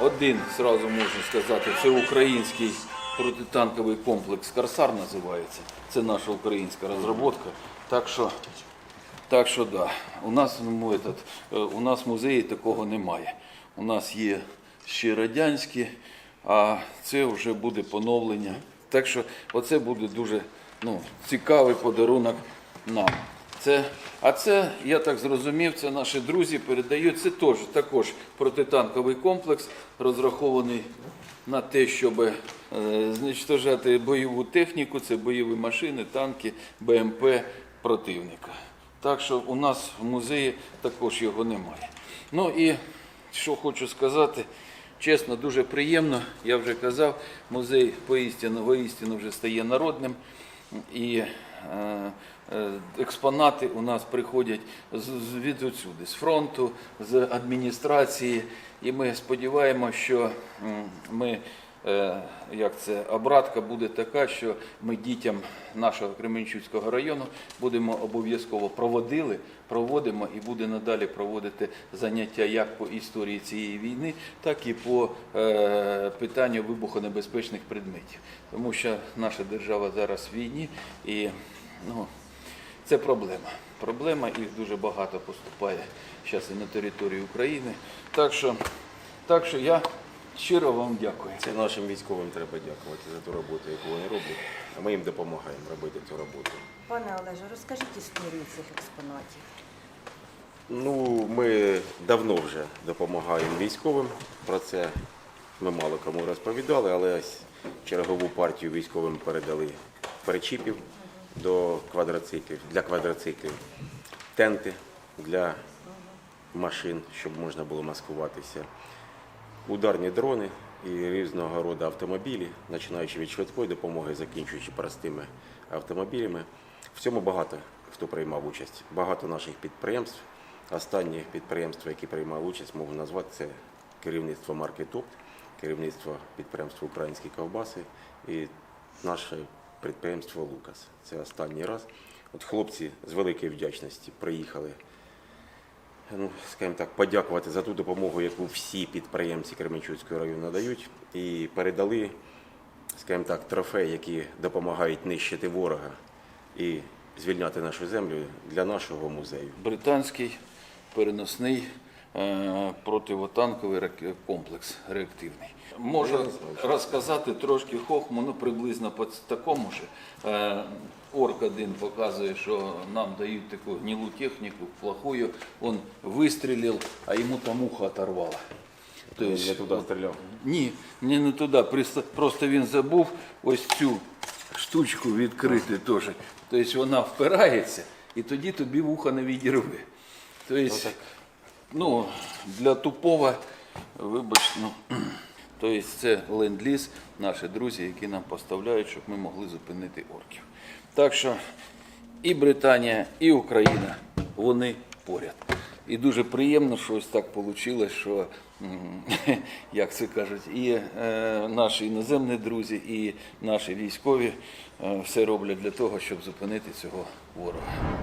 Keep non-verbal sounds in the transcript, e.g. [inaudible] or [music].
один, зразу можна сказати, це український протитанковий комплекс Корсар називається. Це наша українська розробка. Так що, так що да. У нас, ну, этот, е, у нас в музеї такого немає. У нас є ще радянські, а це вже буде поновлення. Так що оце буде дуже ну, цікавий подарунок нам. Це, а це, я так зрозумів, це наші друзі передають. Це теж також протитанковий комплекс, розрахований на те, щоб е, знищити бойову техніку, це бойові машини, танки, БМП противника. Так що у нас в музеї також його немає. Ну і що хочу сказати, чесно, дуже приємно. Я вже казав, музей поістину, воістину вже стає народним. І експонати у нас приходять від з фронту, з адміністрації. І ми сподіваємося, що ми, е, як це, обратка буде така, що ми дітям нашого Кременчуцького району будемо обов'язково проводили, проводимо і буде надалі проводити заняття як по історії цієї війни, так і по е, питанню вибухонебезпечних предметів. Тому що наша держава зараз в війні і ну, це проблема. Проблема, їх дуже багато поступає зараз і на території України. Так що, так що я щиро вам дякую. Це нашим військовим треба дякувати за ту роботу, яку вони роблять. А ми їм допомагаємо робити цю роботу. Пане Олеже, розкажіть історію цих експонатів. Ну, ми давно вже допомагаємо військовим. Про це ми мало кому розповідали, але ось чергову партію військовим передали перечіпів до квадроциклів, для квадроциклів, тенти для машин, щоб можна було маскуватися, ударні дрони і різного роду автомобілі, починаючи від швидкої допомоги, закінчуючи простими автомобілями. В цьому багато хто приймав участь. Багато наших підприємств. Останні підприємства, які приймали участь, можу назвати це керівництво марки ТОП, керівництво підприємства Українські ковбаси і наше підприємство Лукас. Це останній раз. От хлопці з великої вдячності приїхали ну, скажімо так, подякувати за ту допомогу, яку всі підприємці Кременчуцького району надають, і передали, скажімо так, трофеї, які допомагають нищити ворога і звільняти нашу землю для нашого музею. Британський переносний противотанковий комплекс реактивний. Можу розказати трошки хохму, ну приблизно по такому ж. Е, Орк один показує, що нам дають таку гнилу техніку, плохую. Он вистрілив, а йому там ухо оторвало. Тобто, Я туди стріляв. ні, не, не туди. Просто- Просто він забув ось цю штучку відкрити теж. Тобто вона впирається, і тоді тобі вуха не відірве. Тобто, ну, для тупого, вибач, ну, тобто це ленд-ліз, наші друзі, які нам поставляють, щоб ми могли зупинити орків. Так що і Британія, і Україна, вони поряд. І дуже приємно, що ось так вийшло, що, [laughs] як це кажуть, і е, наші іноземні друзі, і наші військові е, все роблять для того, щоб зупинити цього ворога.